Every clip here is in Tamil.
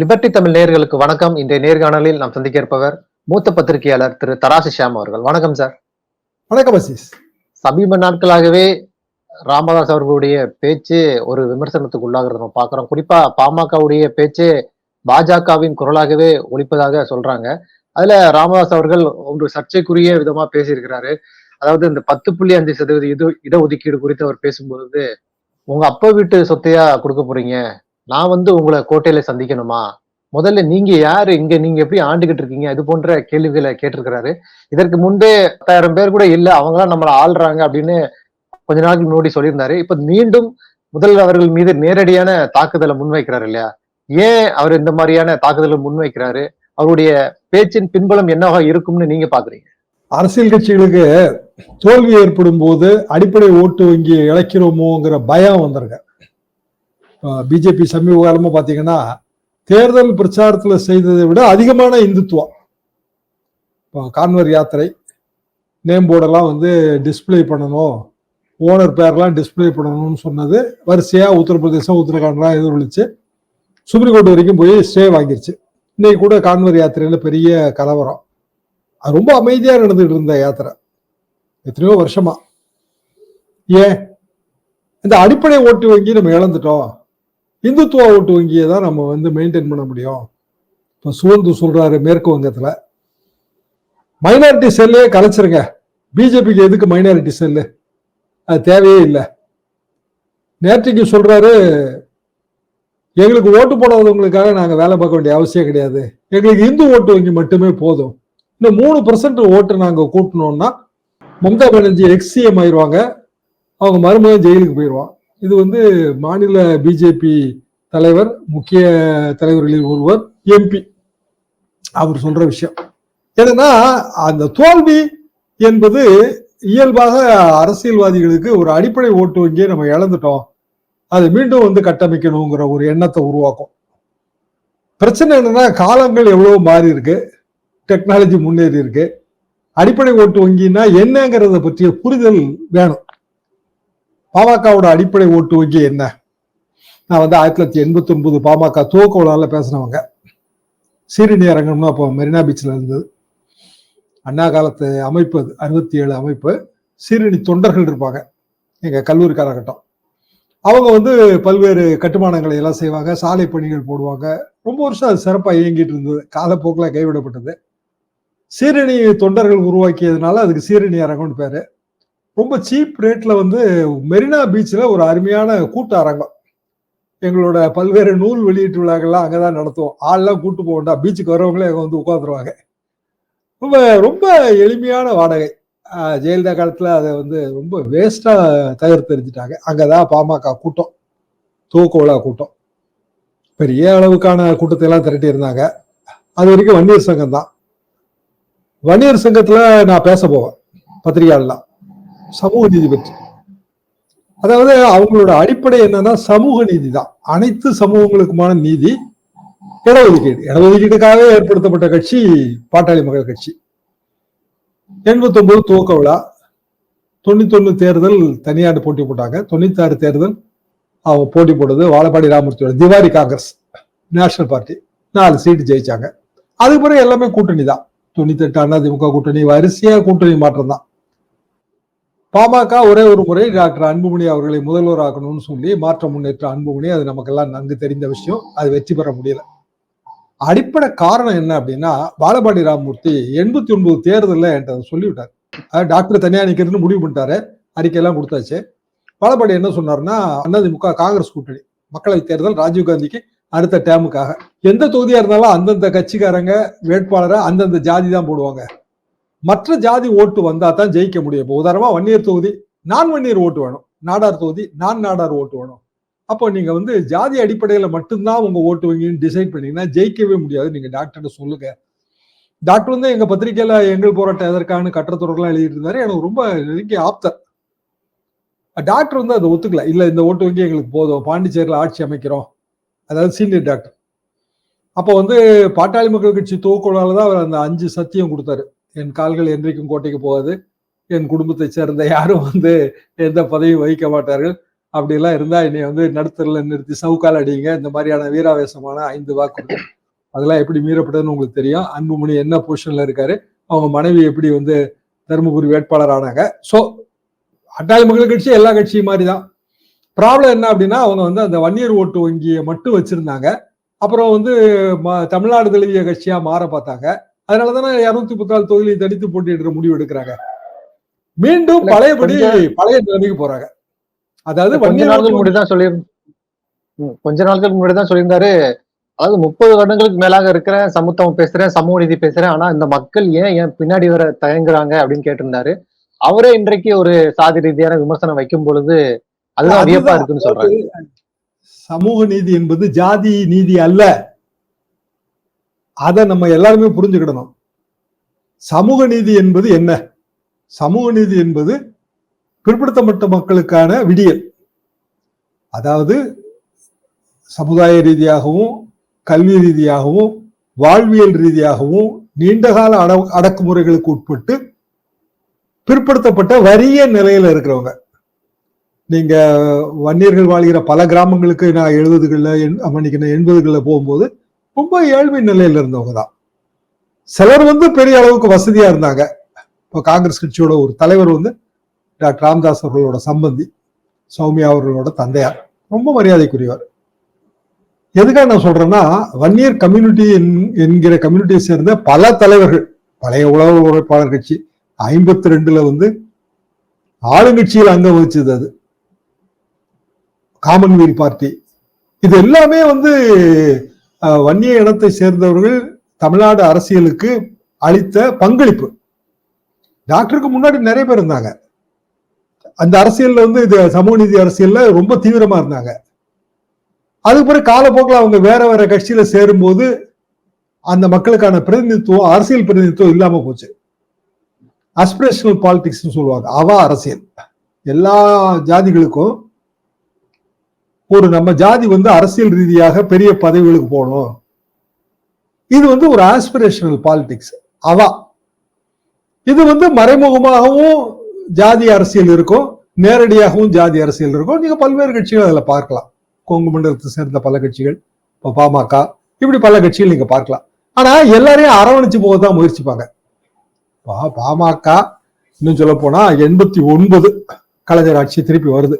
லிபர்டி தமிழ் நேயர்களுக்கு வணக்கம். இன்றைய நேர்காணலில் நாம் சந்திக்க இருப்பவர் மூத்த பத்திரிகையாளர் திரு தராசு ஷியாம் அவர்கள். வணக்கம் சார். வணக்கம் அசீஸ். சமீப நாட்களாகவே ராமதாஸ் அவர்களுடைய பேச்சு ஒரு விமர்சனத்துக்கு உள்ளாகிறத நம்ம பார்க்கிறோம். குறிப்பா பாமகவுடைய பேச்சு பாஜகவின் குரலாகவே ஒழிப்பதாக சொல்றாங்க. அதுல ராமதாஸ் அவர்கள் ஒரு சர்ச்சைக்குரிய விதமா பேசியிருக்கிறாரு. அதாவது இந்த பத்து புள்ளி அஞ்சு சதவீத இது இடஒதுக்கீடு குறித்து அவர் பேசும்பொழுது உங்க அப்பா வீட்டு சொத்தையா கொடுக்க போறீங்க? நான் வந்து உங்களை கோட்டையில சந்திக்கணுமா? முதல்ல நீங்க யாரு? இங்க நீங்க எப்படி ஆண்டுகிட்டு இருக்கீங்க? இது போன்ற கேள்விகளை கேட்டிருக்கிறாரு. இதற்கு முன்பே பத்தாயிரம் பேர் கூட இல்ல அவங்களாம் நம்மளை ஆள்றாங்க அப்படின்னு கொஞ்ச நாளுக்கு முன்னாடி சொல்லியிருந்தாரு. இப்ப மீண்டும் முதல்வர் அவர்கள் மீது நேரடியான தாக்குதலை முன்வைக்கிறாரு இல்லையா? ஏன் அவர் இந்த மாதிரியான தாக்குதலை முன்வைக்கிறாரு? அவருடைய பேச்சின் பின்பலம் என்னவா இருக்கும்னு நீங்க பாக்குறீங்க? அரசியல் கட்சிகளுக்கு தோல்வி ஏற்படும் போது அடிப்படை ஓட்டு வங்கி இழக்கிறோமோங்கிற பயம் வந்திருக்க. பிஜேபி சமீப காலமாக பார்த்தீங்கன்னா தேர்தல் பிரச்சாரத்தில் செய்ததை விட அதிகமான இந்துத்துவம். இப்போ கான்வர் யாத்திரை நேம் போர்டெல்லாம் வந்து டிஸ்பிளே பண்ணணும் ஓனர் பேர்லாம் டிஸ்பிளே பண்ணணும்னு சொன்னது வரிசையாக உத்தரப்பிரதேசம் உத்தரகாண்ட்லாம் எதிரொலிச்சு சுப்ரீம் கோர்ட் வரைக்கும் போய் ஸ்டே வாங்கிருச்சு. இன்னைக்கு கூட கான்வர் யாத்திரையில் பெரிய கலவரம். அது ரொம்ப அமைதியாக நடந்துகிட்டு இருந்த யாத்திரை. எத்தனையோ வருஷமா. ஏன்? இந்த அடிப்படை ஓட்டு வங்கி நம்ம இழந்துட்டோம். இந்துத்துவ ஓட்டு வங்கியை தான் நம்ம வந்து மெயின்டைன் பண்ண முடியும். இப்போ சூழ்ந்து சொல்கிறாரு மேற்கு வங்கத்தில். மைனாரிட்டி செல்லே கலைச்சிருங்க. பிஜேபிக்கு எதுக்கு மைனாரிட்டி செல்லு அது தேவையே இல்லை. நேற்றுக்கு சொல்கிறாரு எங்களுக்கு ஓட்டு போடாதவங்களுக்காக நாங்கள் வேலை பார்க்க வேண்டிய அவசியம் கிடையாது. எங்களுக்கு இந்து ஓட்டு வங்கி மட்டுமே போதும். இந்த மூணு பர்சன்ட் ஓட்டு நாங்கள் கூட்டணும்னா மம்தா பானர்ஜி எக்ஸிஎம் ஆயிடுவாங்க அவங்க மருமகன் ஜெயிலுக்கு போயிடுவான் இது வந்து மாநில பிஜேபி தலைவர் முக்கிய தலைவர்களில் ஒருவர் எம்பி அவர் சொல்ற விஷயம். ஏன்னா அந்த தோல்வி என்பது இயல்பாக அரசியல்வாதிகளுக்கு ஒரு அடிப்படை ஓட்டு வங்கியை நம்ம இழந்துட்டோம். அதை மீண்டும் வந்து கட்டமைக்கணுங்கிற ஒரு எண்ணத்தை உருவாக்கும். பிரச்சனை என்னன்னா காலங்கள் எவ்வளவு மாறி இருக்கு. டெக்னாலஜி முன்னேறி இருக்கு. அடிப்படை ஓட்டு வங்கின்னா என்னங்கிறத பற்றிய புரிதல் வேணும். பாமகவோட அடிப்படை ஓட்டு வங்கி என்ன? நான் வந்து ஆயிரத்தி தொள்ளாயிரத்தி எண்பத்தி ஒன்பது பாமக துவக்க விழாவில் பேசினவங்க. சீரணி அரங்கம்னு அப்போ மெரினா பீச்சில் இருந்தது. அண்ணா காலத்து அமைப்பு அது அறுபத்தி ஏழு அமைப்பு. சீரணி தொண்டர்கள் இருப்பாங்க. எங்க கல்லூரி காலகட்டம் அவங்க வந்து பல்வேறு கட்டுமானங்களை எல்லாம் செய்வாங்க. சாலை பணிகள் போடுவாங்க. ரொம்ப வருஷம் அது சிறப்பாக இயங்கிட்டு இருந்தது. காலப்போக்கில் கைவிடப்பட்டது. சீரணி தொண்டர்கள் உருவாக்கியதுனால அதுக்கு சீரணி அரங்கம்னு பேரு. ரொம்ப சீப் ரேட்ல வந்து மெரினா பீச்சில் ஒரு அருமையான கூட்ட அரங்கம் எங்களோட பல்வேறு நூல் வெளியீட்டு விழாக்கள்லாம் அங்கே தான் நடத்துவோம். ஆள்லாம் கூட்டு போக வேண்டாம். பீச்சுக்கு வரவங்களே அங்கே வந்து உட்காந்துருவாங்க ரொம்ப ரொம்ப எளிமையான வாடகை. ஜெயலலிதா காலத்தில் அதை வந்து ரொம்ப வேஸ்டா தகர்த்தெறிஞ்சிட்டாங்க அங்கதான் பாமக கூட்டம். தூக்கோலா கூட்டம். பெரிய அளவுக்கான கூட்டத்தை எல்லாம் திரட்டி இருந்தாங்க. அது வரைக்கும் வன்னியர் சங்கம் தான் வன்னியர் சங்கத்தில் நான் பேச போவேன். பத்திரிகையாளெலாம் சமூக நீதி பற்றி. அதாவது அவங்களோட அடிப்படை என்னன்னா சமூக நீதி தான். அனைத்து சமூகங்களுக்குமான நீதி இடஒதுக்கீடு. இடஒதுக்கீடுக்காகவே ஏற்படுத்தப்பட்ட கட்சி பாட்டாளி மக்கள் கட்சி. எண்பத்தி ஒன்பது துவக்க விழா. தொண்ணூத்தொன்னு தேர்தல் தனியார் போட்டி போட்டாங்க. தொண்ணூத்தி ஆறு தேர்தல் அவங்க போட்டி போட்டது வாழப்பாடி ராமூர்த்தியோட திவாரி காங்கிரஸ் நேஷனல் பார்ட்டி. நாலு சீட்டு ஜெயிச்சாங்க. அதுக்கு பிறகு எல்லாமே கூட்டணி தான். தொண்ணூத்தி எட்டு அதிமுக கூட்டணி வரிசையா கூட்டணி மாற்றம் தான். பாமக ஒரே ஒரு முறை டாக்டர் அன்புமணி அவர்களை முதல்வர் ஆக்கணும்னு சொல்லி மாற்ற முன்னேற்ற அன்புமணி அது நமக்கெல்லாம் நன்கு தெரிந்த விஷயம். அது வெற்றி பெற முடியல. அடிப்படை காரணம் என்ன அப்படின்னா பாலபாடி ராமமூர்த்தி எண்பத்தி ஒன்பது தேர்தலில் என்கிட்ட சொல்லிவிட்டார். அதாவது டாக்டர் தனியாக நிக்கிறதுன்னு முடிவு பண்ணிட்டாரு. அறிக்கையெல்லாம் கொடுத்தாச்சு. பாலபாடி என்ன சொன்னார்னா அதிமுக காங்கிரஸ் கூட்டணி மக்களவை தேர்தல் ராஜீவ்காந்திக்கு அடுத்த டேமுக்காக. எந்த தொகுதியாக இருந்தாலும் அந்தந்த கட்சிக்காரங்க வேட்பாளரை அந்தந்த ஜாதி தான் போடுவாங்க. மற்ற ஜாதி ஓட்டு வந்தா தான் ஜெயிக்க முடியும். இப்போ உதாரணமா வன்னியர் தொகுதி நான் வன்னியர் ஓட்டு வேணும். நாடார் தொகுதி நான் நாடார் ஓட்டு வேணும். அப்போ நீங்க வந்து ஜாதி அடிப்படையில மட்டும்தான் உங்க ஓட்டு வங்கின்னு டிசைட் பண்ணீங்கன்னா ஜெயிக்கவே முடியாது. நீங்க டாக்டர்கிட்ட சொல்லுங்க. டாக்டர் வந்து எங்க பத்திரிகையில எங்கள் போராட்டம் எதற்கான கட்டுறத்தொடர்லாம் எழுதிட்டு இருந்தாரு எனக்கு ரொம்ப நெருங்கிய ஆப்தர் டாக்டர் வந்து அதை ஒத்துக்கல. இல்ல இந்த ஓட்டு வங்கி எங்களுக்கு போதும். பாண்டிச்சேரியில் ஆட்சி அமைக்கிறோம். அதாவது சீனியர் டாக்டர் அப்போ வந்து பாட்டாளி மக்கள் கட்சி தூக்குழால தான் அவர் அந்த அஞ்சு சத்தியம் கொடுத்தாரு. என் கால்கள் என்றைக்கும் கோட்டைக்கு போகாது. என் குடும்பத்தை சேர்ந்த யாரும் வந்து எந்த பதவியும் வகிக்க மாட்டார்கள். அப்படிலாம் இருந்தா என்னை வந்து நடுத்தரில் நிறுத்தி சவுக்கால் அடிங்க இந்த மாதிரியான வீராவேசமான ஐந்து வாக்கு அதெல்லாம் எப்படி மீறப்பட்டதுன்னு உங்களுக்கு தெரியும். அன்புமணி என்ன பொசிஷன்ல இருக்காரு? அவங்க மனைவி எப்படி வந்து தருமபுரி வேட்பாளர் ஆனாங்க. ஸோ அட்டாளி மக்கள் கட்சி எல்லா கட்சியும் மாதிரி தான் ப்ராப்ளம் என்ன அப்படின்னா அவங்க வந்து அந்த வன்னியர் ஓட்டு வங்கியை மட்டும் வச்சிருந்தாங்க. அப்புறம் வந்து ம- தமிழ்நாடு தழுவிய கட்சியா மாற பார்த்தாங்க. அதனால தானே இருநூத்தி முப்பத்தாறு தொகுதியை தனித்து போட்டியிடுற முடிவு எடுக்கிறாங்க. மீண்டும் பழையபடி பழைய நிலைமைக்கு போறாங்க. அதாவது கொஞ்ச நாட்கள் ஓட்டு முன்னாடி தான் சொல்லி கொஞ்ச நாட்களுக்கு முன்னாடி தான் சொல்லியிருந்தாரு. அதாவது முப்பது வருடங்களுக்கு மேலாக இருக்கிறேன் சமத்துவம் பேசுறேன் சமூக நீதி பேசுறேன் ஆனா இந்த மக்கள் ஏன் ஏன் பின்னாடி வர தயங்குறாங்க அப்படின்னு கேட்டிருந்தாரு. அவரே இன்றைக்கு ஒரு சாதி ரீதியான விமர்சனம் வைக்கும் பொழுது அதுதான் அதுதான். வியப்பா இருக்குன்னு சொல்றாங்க சமூக நீதி என்பது ஜாதி நீதி அல்ல. அதை நம்ம எல்லாருமே புரிஞ்சுக்கிடணும். சமூக நீதி என்பது என்ன? சமூக நீதி என்பது பிற்படுத்தப்பட்ட மக்களுக்கான விடியல். அதாவது சமுதாய ரீதியாகவும் கல்வி ரீதியாகவும் வாழ்வியல் ரீதியாகவும் நீண்டகால அட அடக்குமுறைகளுக்கு உட்பட்டு பிற்படுத்தப்பட்ட வறிய நிலையில இருக்கிறவங்க. நீங்க வன்னியர்கள் வாழ்கிற பல கிராமங்களுக்கு நான் எழுபதுகளில் எண்- மன்னிக்கணும் எண்பதுகளில் போகும்போது ரொம்ப ஏழ்மை நிலையில இருந்தவங்க தான் சிலர் வந்து பெரிய அளவுக்கு வசதியா இருந்தாங்க. இப்போ காங்கிரஸ் கட்சியோட ஒரு தலைவர் வந்து டாக்டர் ராம்தாஸ் அவர்களோட சம்பந்தி சௌமியா அவர்களோட தந்தையார். ரொம்ப மரியாதைக்குரியவர். எதுக்காக நான் சொல்றேன்னா வன்னியர் கம்யூனிட்டி என்கிற கம்யூனிட்டியை சேர்ந்த பல தலைவர்கள் பழைய உலக உழைப்பாளர் கட்சி ஐம்பத்தி ரெண்டுல வந்து ஆளுங்கட்சியில் அங்கம் வச்சது அது. Commonwealth party. இது எல்லாமே வந்து வன்னிய இனத்தை சேர்ந்தவர்கள் தமிழ்நாடு அரசியலுக்கு அளித்த பங்களிப்பு. டாக்டருக்கு முன்னாடி நிறைய பேர் இருந்தாங்க. அந்த அரசியல்ல வந்து இது சமூக நீதி அரசியல்ல ரொம்ப தீவிரமா இருந்தாங்க. அதுக்கு பிறகு காலப்போக்கில் அவங்க வேற வேற கட்சியில சேரும்போது அந்த மக்களுக்கான பிரதிநிதித்துவம் அரசியல் பிரதிநிதித்துவம் இல்லாம போச்சு. அஸ்பிரேஷனல் பாலிடிக்ஸ் சொல்லுவாங்க. அவா அரசியல். எல்லா ஜாதிகளுக்கும் ஒரு நம்ம ஜாதி வந்து அரசியல் ரீதியாக பெரிய பதவிகளுக்கு போகணும். இது வந்து ஒரு ஆஸ்பிரேஷனல் பாலிடிக்ஸ் அவா. இது வந்து மறைமுகமாகவும் ஜாதி அரசியல் இருக்கும். நேரடியாகவும் ஜாதி அரசியல் இருக்கும். நீங்க பல்வேறு கட்சிகள் அதில் பார்க்கலாம். கொங்கு மண்டலத்தை சேர்ந்த பல கட்சிகள் இப்போ பாமக இப்படி பல கட்சிகள் நீங்க பார்க்கலாம். ஆனா எல்லாரையும் அரவணைச்சு போக தான் முயற்சிப்பாங்க பாமக இன்னும் சொல்ல போனா எண்பத்தி ஒன்பது கலைஞர் ஆட்சி திருப்பி வருது.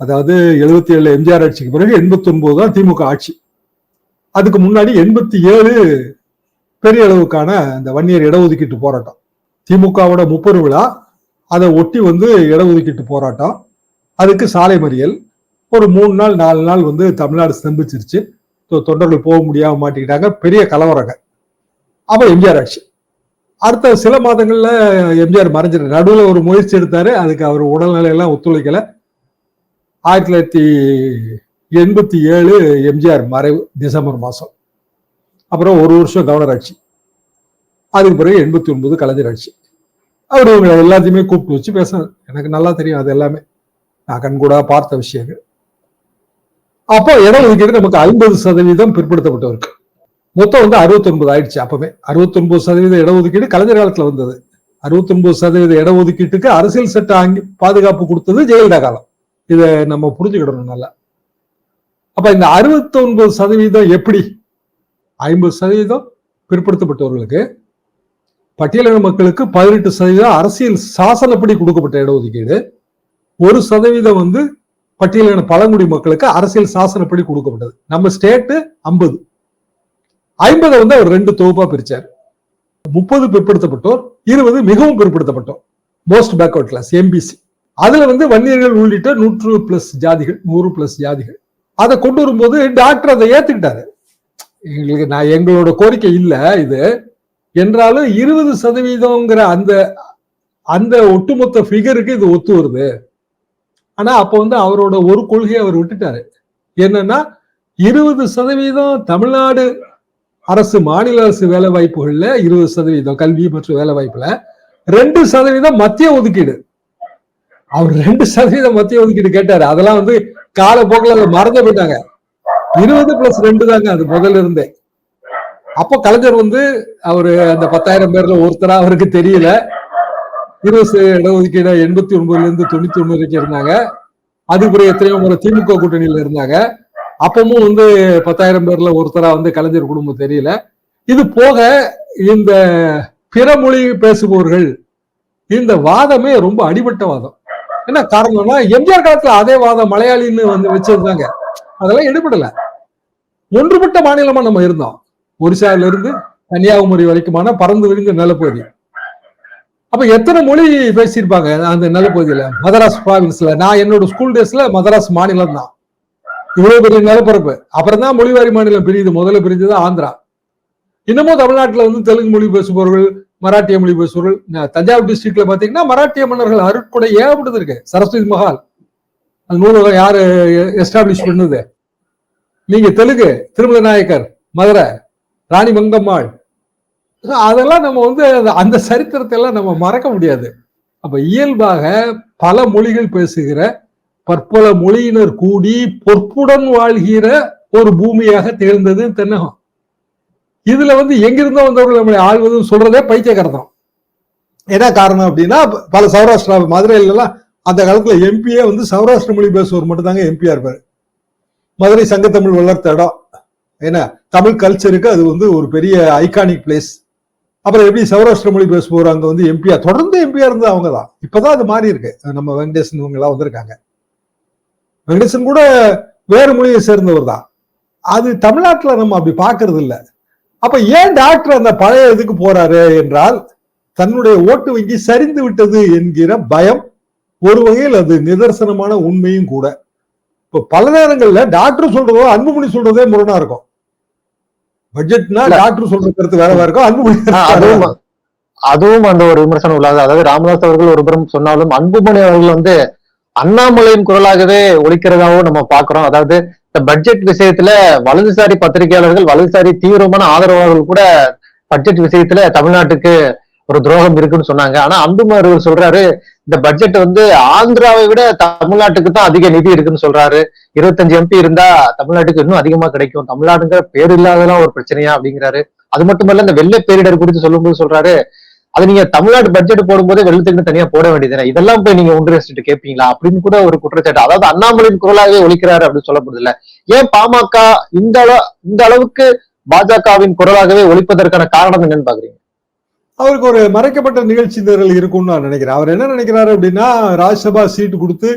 அதாவது எழுபத்தி ஏழு எம்ஜிஆர் ஆட்சிக்கு பிறகு எண்பத்தி ஒன்பது தான் திமுக ஆட்சி. அதுக்கு முன்னாடி எண்பத்தி ஏழு பெரிய அளவுக்கான இந்த வன்னியர் இடஒதுக்கீட்டு போராட்டம். திமுகவோட முப்பது விழா அதை ஒட்டி வந்து இடஒதுக்கீட்டு போராட்டம். அதுக்கு சாலை மறியல். ஒரு மூணு நாள் நாலு நாள் வந்து தமிழ்நாடு ஸ்தம்பிச்சிருச்சு. தொண்டர்கள் போக முடியாம மாட்டிக்கிட்டாங்க. பெரிய கலவரங்க. அப்போ எம்ஜிஆர் ஆட்சி. அடுத்த சில மாதங்கள்ல எம்ஜிஆர் மறைஞ்சிரு நடுவில் ஒரு முயற்சி எடுத்தாரு. அதுக்கு அவர் உடல்நிலையெல்லாம் ஒத்துழைக்கலை. ஆயிரத்தி தொள்ளாயிரத்தி எண்பத்தி ஏழு எம்ஜிஆர் மறைவு டிசம்பர் மாதம் அப்புறம் ஒரு வருஷம் கவர்னர் ஆட்சி அதுக்கு பிறகு எண்பத்தி ஒன்பது கலைஞர் ஆட்சி அவர் இவங்களை எல்லாத்தையுமே கூப்பிட்டு வச்சு பேச எனக்கு நல்லா தெரியும் அது எல்லாமே. நான் கண்கூடா பார்த்த விஷயங்கள். அப்போ இடம் ஒதுக்கீடு நமக்கு ஐம்பது சதவீதம் பிற்படுத்தப்பட்டவருக்கு. மொத்தம் வந்து 69 ஆயிடுச்சு அப்பவே 69% சதவீத இடஒதுக்கீடு கலைஞர் காலத்தில் வந்தது. 69% சதவீத இடஒதுக்கீட்டுக்கு அரசியல் சட்ட அங்கே பாதுகாப்பு கொடுத்தது ஜெயலலிதா காலம். இதை நம்ம புரிஞ்சுக்கிடணும் நல்லா. அப்ப இந்த 69% சதவீதம் எப்படி? ஐம்பது சதவீதம் பிற்படுத்தப்பட்டவர்களுக்கு பட்டியலின மக்களுக்கு பதினெட்டு சதவீதம் அரசியல் சாசனப்படி கொடுக்கப்பட்ட இடஒதுக்கீடு ஒரு சதவீதம் வந்து பட்டியலின பழங்குடி மக்களுக்கு அரசியல் சாசனப்படி கொடுக்கப்பட்டது. நம்ம ஸ்டேட்டு ஐம்பது. ஐம்பதை வந்து அவர் ரெண்டு தொகுப்பா பிரிச்சார். முப்பது பிற்படுத்தப்பட்டோர் இருபது மிகவும் பிற்படுத்தப்பட்டோர். மோஸ்ட் பேக்வர்ட் கிளாஸ் எம்பிசி அதுல வந்து வன்னியர்கள் உள்ளிட்ட நூற்று பிளஸ் ஜாதிகள் நூறு பிளஸ் ஜாதிகள். அதை கொண்டு வரும்போது டாக்டர் அதை ஏத்துக்கிட்டாரு. எங்களுக்கு நான் எங்களோட கோரிக்கை இல்லை இது. என்றாலும் இருபது சதவீதம்ங்கிற அந்த அந்த ஒட்டுமொத்த ஃபிகருக்கு இது ஒத்து வருது. ஆனா அப்போ வந்து அவரோட ஒரு கொள்கையை அவர் விட்டுட்டாரு. என்னன்னா இருபது சதவீதம் தமிழ்நாடு அரசு மாநில அரசு வேலை வாய்ப்புகள்ல இருபது சதவீதம் கல்வி மற்றும் வேலை வாய்ப்புல ரெண்டு சதவீதம் மத்திய ஒதுக்கீடு. அவர் ரெண்டு சதவீதம் மத்திய ஒதுக்கீடு கேட்டாரு. அதெல்லாம் வந்து காலப்போக்கில் அதை மறந்து போயிட்டாங்க. இருபது பிளஸ் ரெண்டு தாங்க அது முதல்ல இருந்தே. அப்போ கலைஞர் வந்து அவரு அந்த பத்தாயிரம் பேர்ல ஒருத்தரா அவருக்கு தெரியல. இருபது இடஒதுக்கீடு எண்பத்தி ஒன்பதுல இருந்து தொண்ணூத்தி ஒண்ணு வரைக்கும் இருந்தாங்க. அதுக்குரிய எத்தனையோ முறை திமுக கூட்டணியில இருந்தாங்க. அப்பவும் வந்து பத்தாயிரம் பேர்ல ஒருத்தரா வந்து கலைஞர் குடும்பம் தெரியல. இது போக இந்த பிற மொழி பேசுபவர்கள் இந்த வாதமே ரொம்ப அடிபட்ட வாதம். என்ன காரணம்னா எம்ஜிஆர் காலத்துல அதே வாதம் மலையாளின்னு வந்து வச்சிருந்தாங்க. அதெல்லாம் எடுபடல. ஒன்றுபட்ட மாநிலமா நம்ம இருந்தோம். ஒரிசால இருந்து கன்னியாகுமரி வரைக்குமான பறந்து விரிந்த நிலப்பகுதி. அப்ப எத்தனை மொழி பேசியிருப்பாங்க அந்த நிலப்பகுதியில? மதராஸ் ப்ராவின்ஸ்ல நான் என்னோட ஸ்கூல் டேஸ்ல மதராஸ் மாநிலம் தான். இவ்வளவு பெரிய நிலப்பரப்பு. அப்புறம் தான் மொழிவாரி மாநிலம் பிரியுது. முதல்ல பிரிஞ்சது ஆந்திரா. இன்னமும் தமிழ்நாட்டுல வந்து தெலுங்கு மொழி பேசுபவர்கள் மராட்டிய மொழி பேசுபவர்கள் தஞ்சாவூர் டிஸ்ட்ரிக்ட்ல பாத்தீங்கன்னா மராட்டிய மன்னர்கள் அருட்கொடை ஏகப்பட்டது இருக்கு. சரஸ்வதி மஹால். அந்த நூலகம் யாரு எஸ்டாப்ளிஷ் பண்ணுது? நீங்க தெலுங்கு திருமல நாயக்கர் மதுரை ராணி மங்கம்மாள். அதெல்லாம் நம்ம வந்து அந்த- அந்த சரித்திரத்தை எல்லாம் நம்ம மறக்க முடியாது. அப்ப இயல்பாக பல மொழிகள் பேசுகிற பற்பல மொழியினர் கூடி பொற்புடன் வாழ்கிற ஒரு பூமியாக திகழ்ந்தது தென்னகம். இதுல வந்து எங்கிருந்தோ வந்தவர்கள் நம்மளை ஆள்வதும் சொல்றதே பைத்தியக்காரத்தனம். என்ன காரணம் அப்படின்னா பல சௌராஷ்டிரா மதுரையிலலாம் அந்த காலத்துல எம்பியே வந்து சௌராஷ்டிர மொழி பேசுவோர் மட்டும் தாங்க எம்பியா இருப்பாரு. மதுரை சங்கத்தமிழ் வளர்த்த இடம். ஏன்னா தமிழ் கல்ச்சருக்கு அது வந்து ஒரு பெரிய ஐகானிக் பிளேஸ் அப்புறம் எப்படி சௌராஷ்டிர மொழி பேசுவோர் அங்கே வந்து எம்பியா தொடர்ந்து எம்பியா இருந்தது அவங்க தான் இப்பதான் அது மாறி இருக்கு. நம்ம வெங்கடேசன் இவங்க எல்லாம் வந்திருக்காங்க. வெங்கடேசன் கூட வேறு மொழியை சேர்ந்தவர் தான். அது தமிழ்நாட்டில் நம்ம அப்படி பார்க்கறது இல்லை அப்ப ஏன் டாக்டர் அந்த பழைய இதுக்கு போறாரு என்றால் தன்னுடைய ஓட்டு வங்கி சரிந்து விட்டது என்கிற பயம் ஒரு வகையில் அது நிதர்சனமான உண்மையும் கூட. இப்ப பல நேரங்கள்ல டாக்டர் சொல்றதோ அன்புமணி சொல்றதே முரணா இருக்கும். பட்ஜெட்னா. டாக்டர் சொல்ற கருத்து வேற வேற இருக்கும் அன்புமணி அதுவும் அந்த ஒரு விமர்சனம் உள்ளது. அதாவது ராமதாஸ் அவர்கள் ஒரு புறம் சொன்னாலும் அன்புமணி அவர்கள் வந்து அண்ணாமலையின் குரலாகவே ஒலிக்கிறதாவும் நம்ம பாக்குறோம் அதாவது இந்த பட்ஜெட் விஷயத்துல வலதுசாரி பத்திரிகையாளர்கள் வலதுசாரி தீவிரமான ஆதரவாளர்கள் கூட பட்ஜெட் விஷயத்துல தமிழ்நாட்டுக்கு ஒரு துரோகம் இருக்குன்னு சொன்னாங்க. ஆனா அன்புமணி அவர்கள் சொல்றாரு இந்த பட்ஜெட் வந்து ஆந்திராவை விட தமிழ்நாட்டுக்கு தான் அதிக நிதி இருக்குன்னு சொல்றாரு. இருபத்தஞ்சு எம்பி இருந்தா தமிழ்நாட்டுக்கு இன்னும் அதிகமா கிடைக்கும். தமிழ்நாடுங்கிற பேர் இல்லாததான் ஒரு பிரச்சனையா அப்படிங்கிறாரு. அது மட்டுமல்ல இந்த வெள்ள பேரிடர் குறித்து சொல்லும்போது சொல்றாரு அது நீங்க தமிழ்நாடு பட்ஜெட் போடும்போது வெள்ளத்துக்கு தனியா போட வேண்டியதுதானே? இதெல்லாம் போய் நீங்க ஒன்று வச்சுட்டு கேட்பீங்களா அப்படின்னு கூட ஒரு குற்றச்சாட்டு. அதாவது அண்ணாமலையின் குரலாகவே ஒழிக்கிறாரு அப்படின்னு சொல்லப்படுது இல்ல ஏன் பாமக இந்த இந்த அளவுக்கு பாஜகவின் குரலாகவே ஒழிப்பதற்கான காரணம் என்னன்னு பாக்குறீங்க? அவருக்கு ஒரு மறைக்கப்பட்ட நிகழ்ச்சி நிரல் இருக்கும்னு நான் நினைக்கிறேன். அவர் என்ன நினைக்கிறாரு அப்படின்னா ராஜ்யசபா சீட்டு கொடுத்து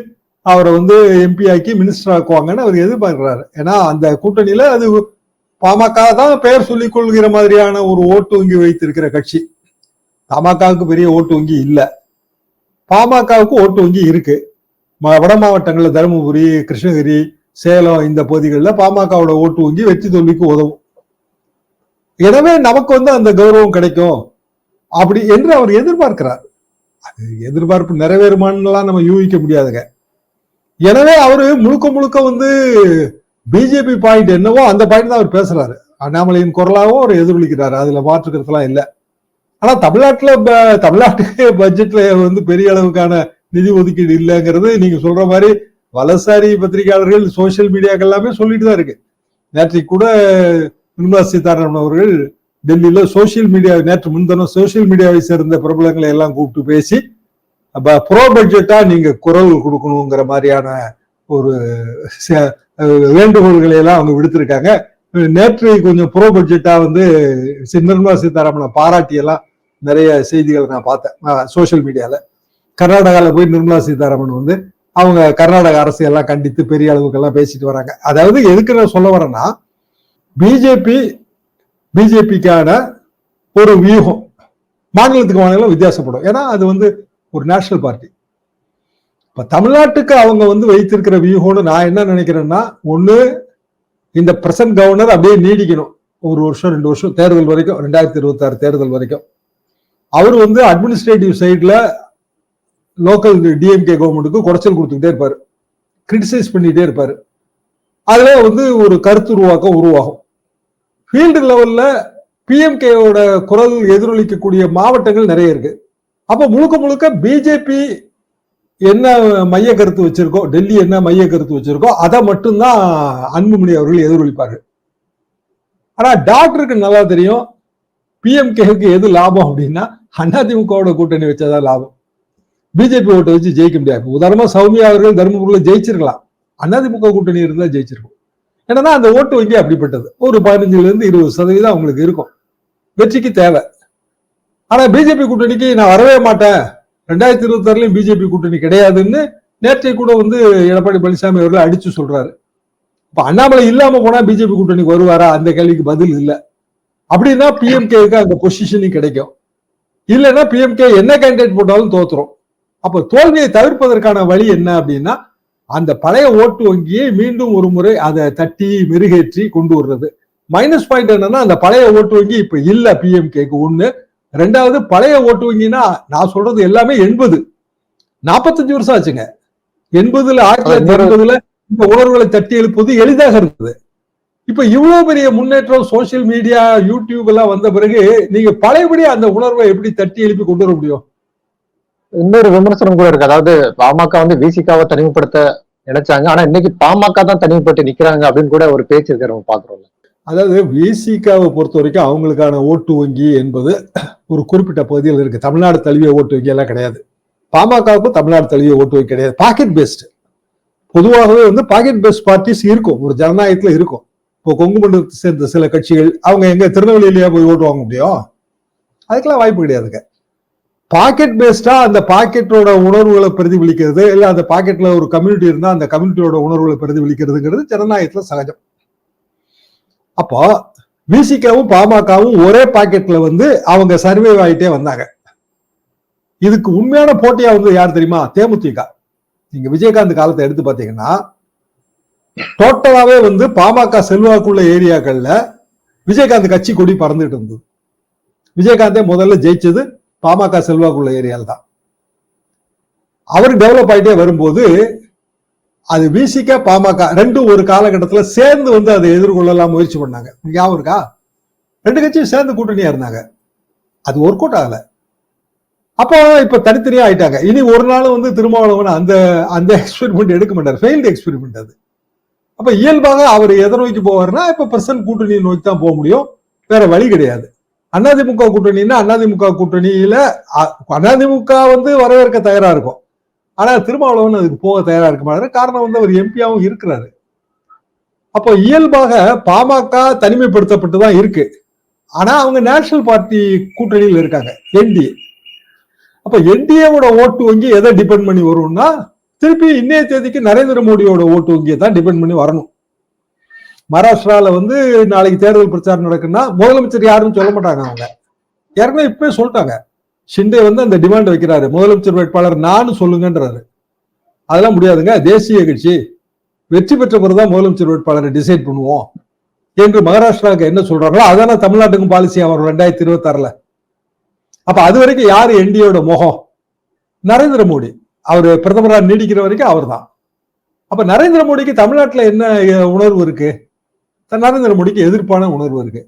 அவரை வந்து எம்பி ஆக்கி மினிஸ்டர் ஆக்குவாங்கன்னு அவர் எதிர்பார்க்கிறாரு. ஏன்னா அந்த கூட்டணியில அது பாமக தான் பெயர் சொல்லிக் கொள்கிற மாதிரியான ஒரு ஓட்டு வங்கி வைத்திருக்கிற கட்சி. தமாகாவுக்கு பெரிய ஓட்டு வங்கி இல்லை. பாமகவுக்கு ஓட்டு வங்கி இருக்கு. ம- வட மாவட்டங்களில் தருமபுரி கிருஷ்ணகிரி சேலம் இந்த பகுதிகளில் பாமகவோட ஓட்டு வங்கி வெற்றி தோல்விக்கு உதவும். எனவே நமக்கு வந்து அந்த கௌரவம் கிடைக்கும். அப்படி என்று அவர் எதிர்பார்க்கிறார். அது எதிர்பார்ப்பு நிறைவேறுமான்னுலாம் நம்ம யூகிக்க முடியாதுங்க. எனவே அவரு முழுக்க முழுக்க வந்து பிஜேபி பாயிண்ட் என்னவோ அந்த பாயிண்ட் தான் அவர் பேசுறாரு. அண்ணாமலையின் குரலாகவும் அவர் எதிரொலிக்கிறாரு. அதுல மாற்றுக்கிறதுலாம் இல்லை. ஆனா தமிழ்நாட்டுல ப- பட்ஜெட்ல வந்து பெரிய அளவுக்கான நிதி ஒதுக்கீடு இல்லைங்கிறது நீங்க சொல்ற மாதிரி வலசாரி பத்திரிகையாளர்கள் சோசியல் மீடியாக்கள் எல்லாமே சொல்லிட்டு தான் இருக்கு. நேற்றைக்கு கூட நிர்மலா சீதாராமன் அவர்கள் டெல்லியில சோசியல் மீடியா நேற்று முன்தினம் சோசியல் மீடியாவை சேர்ந்த பிரபலங்களை எல்லாம் கூப்பிட்டு பேசி ப்ரோ பட்ஜெட்டா நீங்க குரல் கொடுக்கணுங்கிற மாதிரியான ஒரு ச- வேண்டுகோள்களை எல்லாம் அவங்க விடுத்திருக்காங்க. நேற்று கொஞ்சம் ப்ரோ பட்ஜெட்டா வந்து சி- நிர்மலா சீதாராமனை பாராட்டி எல்லாம் நிறைய செய்திகளை நான் பார்த்தேன். சோசியல் மீடியால கர்நாடகாவில் போய் நிர்மலா சீதாராமன் வந்து அவங்க கர்நாடக அரசு எல்லாம் கண்டித்து பெரிய அளவுக்கு எல்லாம் பேசிட்டு வராங்க. அதாவது எதுக்கு நான் சொல்ல வரேன்னா பிஜேபி பிஜேபிக்கான ஒரு வியூகம் மாநிலத்துக்கு மாநிலம் வித்தியாசப்படும். ஏன்னா அது வந்து ஒரு நேஷனல் பார்ட்டி இப்ப தமிழ்நாட்டுக்கு அவங்க வந்து வைத்திருக்கிற வியூகம்னு நான் என்ன நினைக்கிறேன்னா ஒண்ணு இந்த பிரசன்ட் கவர்னர் அப்படியே நீடிக்கணும். ஒரு வருஷம் ரெண்டு வருஷம் தேர்தல் வரைக்கும் ரெண்டாயிரத்தி இருபத்தி ஆறு தேர்தல் வரைக்கும். அவர் வந்து அட்மினிஸ்ட்ரேட்டிவ் சைட்ல லோக்கல் டிஎம்கே கவர்மெண்ட்டுக்கு குறைச்சல் கொடுத்துக்கிட்டே இருப்பார். கிரிட்டிசைஸ் பண்ணிட்டே இருப்பார். அதில் வந்து ஒரு கருத்து உருவாக்கம் உருவாகும். ஃபீல்டு லெவலில் பிஎம்கேவோட குரல் எதிரொலிக்கக்கூடிய மாவட்டங்கள் நிறைய இருக்கு. அப்போ முழுக்க முழுக்க பிஜேபி என்ன மைய கருத்து வச்சிருக்கோ டெல்லி என்ன மைய கருத்து வச்சிருக்கோ அதை மட்டும்தான் அன்புமணி அவர்கள் எதிரொலிப்பார்கள். ஆனால் டாக்டருக்கு நல்லா தெரியும் பிஎம்கேவுக்கு எது லாபம் அப்படின்னா அதிமுகவோட கூட்டணி வச்சாதான் லாபம். பிஜேபி ஓட்டை வச்சு ஜெயிக்க முடியாது. உதாரணமாக உதாரணமா சௌமியா அவர்கள் தருமபுரியில் ஜெயிச்சிருக்கலாம். அதிமுக கூட்டணி இருந்தால் ஜெயிச்சிருக்கும். ஏன்னா அந்த ஓட்டு வங்கி அப்படிப்பட்டது. ஒரு பதினஞ்சுலேருந்து இருபது சதவீதம் அவங்களுக்கு இருக்கும். வெற்றிக்கு தேவை. ஆனால் பிஜேபி கூட்டணிக்கு நான் வரவே மாட்டேன். ரெண்டாயிரத்தி இருபத்தாறுலையும் பிஜேபி கூட்டணி கிடையாதுன்னு நேற்றை கூட வந்து எடப்பாடி பழனிசாமி அவர்கள் அடிச்சு சொல்றாரு. இப்போ அண்ணாமலை இல்லாமல் போனால் பிஜேபி கூட்டணிக்கு வருவாரா? அந்த கேள்விக்கு பதில் இல்லை. அப்படின்னா பிஎம்கேக்கு அந்த பொசிஷனிங் கிடைக்கும். இல்லைன்னா பிஎம்கே என்ன கேண்டிடேட் போட்டாலும் தோத்துரும். அப்ப தோல்வியை தவிர்ப்பதற்கான வழி என்ன அப்படின்னா அந்த பழைய ஓட்டு வங்கியை மீண்டும் ஒரு முறை அதை தட்டி மெருகேற்றி கொண்டு வர்றது. மைனஸ் பாயிண்ட் என்னன்னா அந்த பழைய ஓட்டு வங்கி இப்ப இல்ல பிஎம்கேக்கு ஒண்ணு. ரெண்டாவது பழைய ஓட்டு வங்கினா நான் சொல்றது எல்லாமே எண்பது. நாற்பத்தஞ்சு வருஷம் ஆச்சுங்க. எண்பதுல ஆயிரத்தி தொள்ளாயிரத்தி எண்பதுல இந்த உணர்வுகளை தட்டி எழுப்புவது எளிதாக இருந்தது. இப்ப இவ்வளவு பெரிய முன்னேற்றம் சோசியல் மீடியா யூடியூப் எல்லாம் வந்த பிறகு நீங்க பழையபடி அந்த உணர்வை எப்படி தட்டி எழுப்பி கொண்டு வர முடியும்? இன்னொரு விமர்சனம் கூட இருக்கு. அதாவது பாமக வந்து விசிகாவை தனிமைப்படுத்த நினைச்சாங்க. ஆனா இன்னைக்கு பாமக தான் தனிமைப்பட்டு நிக்கிறாங்க அப்படின்னு கூட ஒரு பேச்சு இருக்கு. நம்ம அதாவது விசிகாவை பொறுத்த வரைக்கும் அவங்களுக்கான ஓட்டு வங்கி என்பது ஒரு குறிப்பிட்ட பகுதியில் இருக்கு. தமிழ்நாடு தழுவிய ஓட்டு வங்கி எல்லாம் கிடையாது. பாமகவுக்கும் தமிழ்நாடு தழுவிய ஓட்டு வங்கி கிடையாது. பாக்கெட் பேஸ்ட் பொதுவாகவே வந்து பாக்கெட் பேஸ்ட் பார்ட்டிஸ் இருக்கும். ஒரு ஜனநாயகத்துல இருக்கும். இப்போ கொங்கு மண்டலத்தை சேர்ந்த சில கட்சிகள் அவங்க எங்க திருநெல்வேலியிலேயே போய் ஓட்டு வாங்க முடியும்? அதுக்கெல்லாம் வாய்ப்பு கிடையாதுங்க பாக்கெட் பேஸ்டா அந்த பாக்கெட்டோட உணர்வுகளை பிரதிபலிக்கிறது இல்ல அந்த பாக்கெட்ல ஒரு கம்யூனிட்டி இருந்தா அந்த கம்யூனிட்டியோட உணர்வுகளை பிரதிபலிக்கிறதுங்கிறது ஜனநாயகத்துல சகஜம். அப்போ விசிகாவும் பாமகவும் ஒரே பாக்கெட்ல வந்து அவங்க சர்வே ஆகிட்டே வந்தாங்க. இதுக்கு உண்மையான போட்டியா வந்து யார் தெரியுமா? தேமுதிக. நீங்க விஜயகாந்த் காலத்தை எடுத்து பாத்தீங்கன்னா டோட்டலாவே வந்து பாமக செல்வாக்குள்ள ஏரியாக்கள்ல விஜயகாந்த் கட்சி கொடி பறந்துட்டு இருந்தது. விஜயகாந்தே முதல்ல ஜெயிச்சது பாமக செல்வாக்குள்ள ஏரியால் தான். அவர் டெவலப் ஆயிட்டே வரும்போது அது விசிக பாமக ரெண்டும் ஒரு காலகட்டத்துல சேர்ந்து வந்து அதை எதிர்கொள்ளலாம் முயற்சி பண்ணாங்க. ஞாபகம் இருக்கா? ரெண்டு கட்சியும் சேர்ந்து கூட்டணியா இருந்தாங்க. அது ஒர்க் அவுட் ஆகல. அப்போ இப்ப தனித்தனியா ஆயிட்டாங்க. இனி ஒரு நாள் வந்து திருமாவளவன் அந்த அந்த எக்ஸ்பெரிமெண்ட் எடுக்க மாட்டார். ஃபெயில்டு எக்ஸ்பெரிமெண்ட் அது. அப்ப இயல்பாக அவர் எதை நோக்கி போவார்னா இப்ப பிரசன்ட் கூட்டணியை நோக்கி தான் போக முடியும். வேற வழி கிடையாது. அதிமுக கூட்டணின்னா அதிமுக கூட்டணியில அதிமுக வந்து வரவேற்க தயாரா இருக்கும். ஆனா திருமாவளவன் அதுக்கு போக தயாரா இருக்க மாட்டாரு. காரணம் வந்து அவர் எம்பியாவும் இருக்கிறாரு. அப்போ இயல்பாக பாமக தனிமைப்படுத்தப்பட்டு தான் இருக்கு. ஆனா அவங்க நேஷனல் பார்ட்டி கூட்டணியில் இருக்காங்க என்டிஏ. அப்ப என்டிஏவோட ஓட்டு வங்கி எதை டிபெண்ட் பண்ணி வரும்னா திருப்பி இன்னைய தேதிக்கு நரேந்திர மோடியோட ஓட்டு வங்கியை தான் டிபெண்ட் பண்ணி வரணும். மகாராஷ்டிரால வந்து நாளைக்கு தேர்தல் பிரச்சாரம் நடக்குன்னா முதலமைச்சர் யாருன்னு சொல்ல மாட்டாங்க அவங்க. ஏற்கனவே இப்பவே சொல்லிட்டாங்க. ஷிண்டே வந்து அந்த டிமாண்ட் வைக்கிறாரு. முதலமைச்சர் வேட்பாளர் நான் சொல்லுங்கன்றாரு. அதெல்லாம் முடியாதுங்க. தேசிய கட்சி. வெற்றி பெற்ற பிறகுதான் முதலமைச்சர் வேட்பாளரை டிசைட் பண்ணுவோம். என்று மகாராஷ்டிராவுக்கு என்ன சொல்றாங்களோ அதான தமிழ்நாட்டுக்கும் பாலிசி வரும் ரெண்டாயிரத்தி இருபத்தி ஆறுல அப்ப அது வரைக்கும் யாரு என்டியோட முகம்? நரேந்திர மோடி. அவர் பிரதமராக நீடிக்கிற வரைக்கும் அவர் தான் அப்ப நரேந்திர மோடிக்கு தமிழ்நாட்டில் என்ன உணர்வு இருக்கு? நரேந்திர மோடிக்கு எதிர்ப்பான உணர்வு இருக்கு.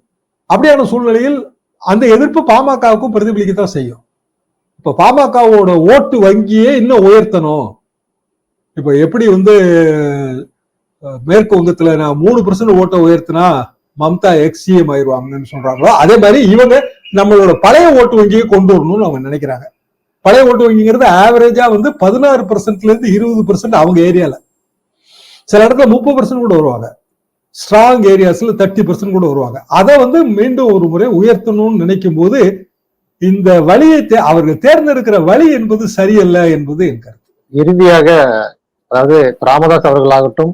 அப்படியான சூழ்நிலையில் அந்த எதிர்ப்பு பாமகவுக்கும் பிரதிபலிக்கத்தான் செய்யும். இப்ப பாமகவோட ஓட்டு வங்கியே இன்னும் உயர்த்தணும். இப்ப எப்படி வந்து மேற்கு வங்கத்துல நான் மூணு பர்சன்ட் ஓட்டை உயர்த்தினா மம்தா எக்ஸிஎம் ஆயிடுவாங்கன்னு சொல்றாங்களோ அதே மாதிரி இவங்க நம்மளோட பழைய ஓட்டு வங்கியை கொண்டு வரணும்னு அவங்க நினைக்கிறாங்க. பழைய ஓட்டு வங்கிங்கிறது ஆவரேஜா வந்து பதினாறு பர்சன்ட்ல இருந்து இருபது பர்சன்ட் அவங்க ஏரியால சில இடத்துல முப்பது பர்சன்ட் கூட வருவாங்க. ஸ்ட்ராங் ஏரியாஸ்ல தேர்ட்டி பர்சன்ட் கூட வருவாங்க. அதை வந்து மீண்டும் ஒரு முறை உயர்த்தணும்னு நினைக்கும் போது இந்த வழியை அவர்கள் தேர்ந்தெடுக்கிற வழி என்பது சரியல்ல என்பது என் கருத்து. இறுதியாக அதாவது ராமதாஸ் அவர்களாகட்டும்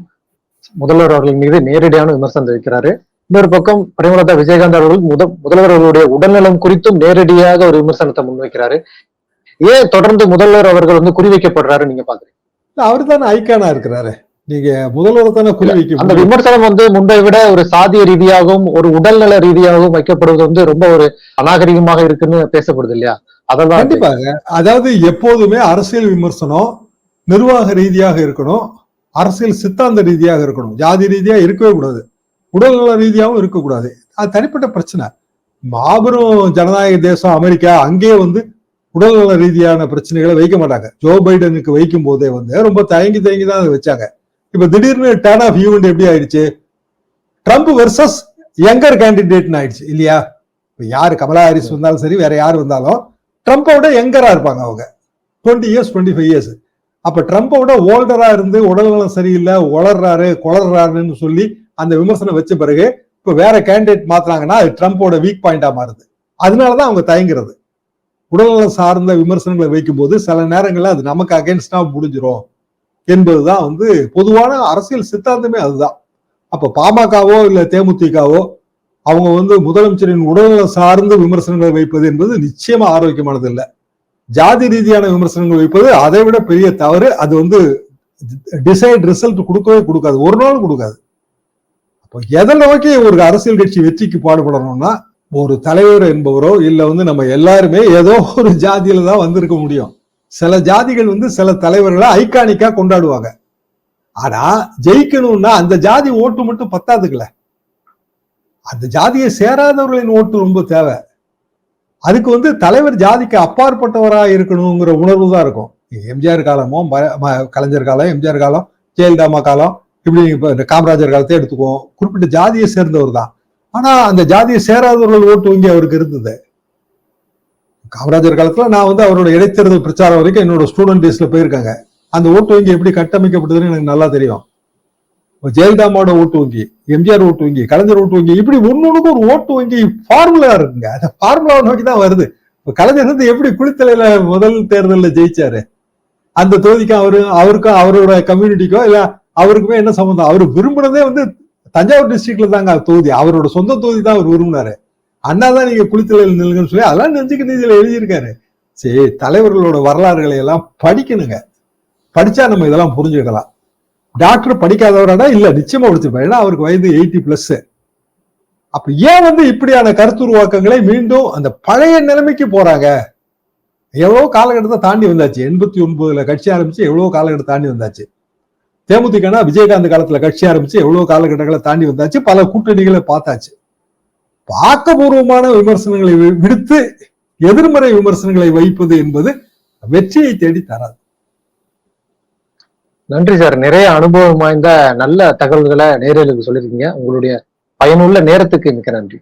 முதல்வர் அவர்கள் மீது நேரடியான விமர்சனம் தெரிவிக்கிறாரு. இன்னொரு பக்கம் பிரேமலதா விஜயகாந்த் அவர்கள் முத முதல்வர் அவர்களுடைய உடல்நலம் குறித்தும் நேரடியாக ஒரு விமர்சனத்தை முன்வைக்கிறாரு. ஏன் தொடர்ந்து முதல்வர் அவர்கள் வந்து குறிவைக்கப்படுறாரு நீங்க பாக்குறீங்க? அவர் தானே ஐக்கானா இருக்கிறாரு. நீங்க முதல்வர் தானே குறி வைக்க அந்த. விமர்சனம் வந்து முன்பை விட ஒரு சாதிய ரீதியாகவும் ஒரு உடல்நல ரீதியாகவும் வைக்கப்படுவது வந்து ரொம்ப ஒரு அநாகரிகமாக இருக்குன்னு பேசப்படுது இல்லையா? அதெல்லாம் கண்டிப்பாக அதாவது எப்போதுமே அரசியல் விமர்சனம் நிர்வாக ரீதியாக இருக்கணும் அரசியல் சித்தாந்த ரீதியாக இருக்கணும். ஜாதி ரீதியா இருக்கவே கூடாது. உடல்நல ரீதியாகவும் இருக்கக்கூடாது. அது தனிப்பட்ட பிரச்சனை. மாபெரும் ஜனநாயக தேசம் அமெரிக்கா அங்கே வந்து உடல்நல ரீதியான பிரச்சனைகளை வைக்க மாட்டாங்க. ஜோ பைடனுக்கு வைக்கும் போதே வந்து ரொம்ப தயங்கி தயங்கி தான் அதை வச்சாங்க. இப்ப திடீர்னு டர்ன் ஆஃப் ஈவெண்ட் எப்படி ஆயிடுச்சு? ட்ரம்ப் வெர்சஸ் யங்கர் கேண்டிடேட்னு ஆயிடுச்சு இல்லையா? இப்ப யாரு கமலா ஹாரிஸ் வந்தாலும் சரி வேற யார் வந்தாலும் ட்ரம்ப்பை விட யங்கரா இருப்பாங்க அவங்க. Twenty years twenty five years அப்ப ட்ரம்ப்போட ஓல்டரா இருந்து உடல்நலம் சரியில்லை உளர்றாரு குளர்றாருன்னு சொல்லி அந்த விமர்சனம் வச்ச பிறகு இப்ப வேற கேண்டிடேட் மாத்துறாங்கன்னா அது ட்ரம்ப்போட வீக் பாயிண்டா மாறுது. அதனாலதான் அவங்க தயங்குறது. உடல்நலம் சார்ந்த விமர்சனங்களை வைக்கும்போது சில நேரங்களில் அது நமக்கு அகேன்ஸ்டா என்பது என்பதுதான் வந்து பொதுவான அரசியல் சித்தாந்தமே அதுதான். அப்ப பாமகவோ இல்ல தேமுதிகவோ அவங்க வந்து முதலமைச்சரின் உடல்நலம் சார்ந்த விமர்சனங்களை வைப்பது என்பது நிச்சயமா ஆரோக்கியமானது இல்லை ஜாதி ரீதியான விமர்சனங்கள் வைப்பது அதை விட பெரிய தவறு. அது வந்து டிசைட் ரிசல்ட் கொடுக்கவே கொடுக்காது. ஒரு நாள் கொடுக்காது. அப்போ எதை நோக்கி ஒரு அரசியல் கட்சி வெற்றிக்கு பாடுபடணும்னா ஒரு தலைவர் என்பவரோ இல்லை வந்து நம்ம எல்லாருமே ஏதோ ஒரு ஜாதியில தான் வந்திருக்க முடியும். சில ஜாதிகள் வந்து சில தலைவர்களை ஐகானிக்கா கொண்டாடுவாங்க. ஆனா ஜெயிக்கணும்னா அந்த ஜாதி ஓட்டு மட்டும் பத்தாதுக்குல அந்த ஜாதியை சேராதவர்களின் ஓட்டு ரொம்ப தேவை. அதுக்கு வந்து தலைவர் ஜாதிக்கு அப்பாற்பட்டவரா இருக்கணுங்கிற உணர்வு தான் இருக்கும். எம்ஜிஆர் காலமோ ம- ம- கலைஞர் காலம் எம்ஜிஆர் காலம் ஜெயலலிதா காலம் இப்படி இப்போ இந்த காமராஜர் காலத்தை எடுத்துக்குவோம். குறிப்பிட்ட ஜாதியை சேர்ந்தவர் தான். ஆனா அந்த ஜாதியை சேராதவர்கள் ஓட்டு வங்கி அவருக்கு இருந்தது. காமராஜர் காலத்துல நான் வந்து அவரோட இடைத்தேர்தல் பிரச்சாரம் வரைக்கும் என்னோட ஸ்டூடெண்ட் டேஸ்ல போயிருக்காங்க. அந்த ஓட்டு வங்கி எப்படி கட்டமைக்கப்பட்டதுன்னு எனக்கு நல்லா தெரியும். ஜெயலலிதாமோட ஓட்டு வங்கி எம்ஜிஆர் ஓட்டு வங்கி கலைஞர் ஓட்டு வங்கி இப்படி ஒன்னொன்னுக்கு ஒரு ஓட்டு வங்கி ஃபார்முலா இருக்குங்க. அந்த ஃபார்முலாவை நோக்கி தான் வருது. இப்ப கலைஞர் வந்து எப்படி குளித்தலையில முதல் தேர்தலில் ஜெயிச்சாரு? அந்த தொகுதிக்கு அவரு அவருக்கும் அவரோட கம்யூனிட்டிக்கோ இல்ல அவருக்குமே என்ன சம்பந்தம்? அவர் விரும்பினதே வந்து தஞ்சாவூர் டிஸ்ட்ரிக்ட்ல தாங்க தொகுதி. அவரோட சொந்த தொகுதி தான் அவர் விரும்பினாரு. அண்ணா தான் நீங்க குளித்தலையில் நில்லுங்கன்னு சொல்லி அதெல்லாம் நெஞ்சுக்கு நீதியில எழுதியிருக்காரு. சரி தலைவர்களோட வரலாறுகளை எல்லாம் படிக்கணுங்க. படிச்சா நம்ம இதெல்லாம் புரிஞ்சுக்கலாம். டாக்டர் படிக்காதவரானா இல்ல நிச்சயமா படிச்சிருப்பாரு. ஏன்னா அவருக்கு வயது எயிட்டி பிளஸ் அப்ப ஏன் வந்து இப்படியான கருத்துருவாக்கங்களை மீண்டும் அந்த பழைய நிலைமைக்கு போறாங்க? எவ்வளவு காலகட்டத்தை தாண்டி வந்தாச்சு. எண்பத்தி ஒன்பதுல கட்சி ஆரம்பிச்சு எவ்வளவு காலகட்டத்தை தாண்டி வந்தாச்சு. தேமுதிகனா விஜயகாந்த் காலத்துல கட்சி ஆரம்பிச்சு எவ்வளவு காலகட்டங்களை தாண்டி வந்தாச்சு பல கூட்டணிகளை பார்த்தாச்சு. ஆக்கபூர்வமான விமர்சனங்களை விடுத்து எதிர்மறை விமர்சனங்களை வைப்பது என்பது வெற்றியை தேடி தராது. நன்றி சார். நிறைய அனுபவம் வாய்ந்த நல்ல தகவல்களை நேரலுக்கு சொல்லியிருக்கீங்க. உங்களுடைய பயனுள்ள நேரத்துக்கு மிக்க நன்றி.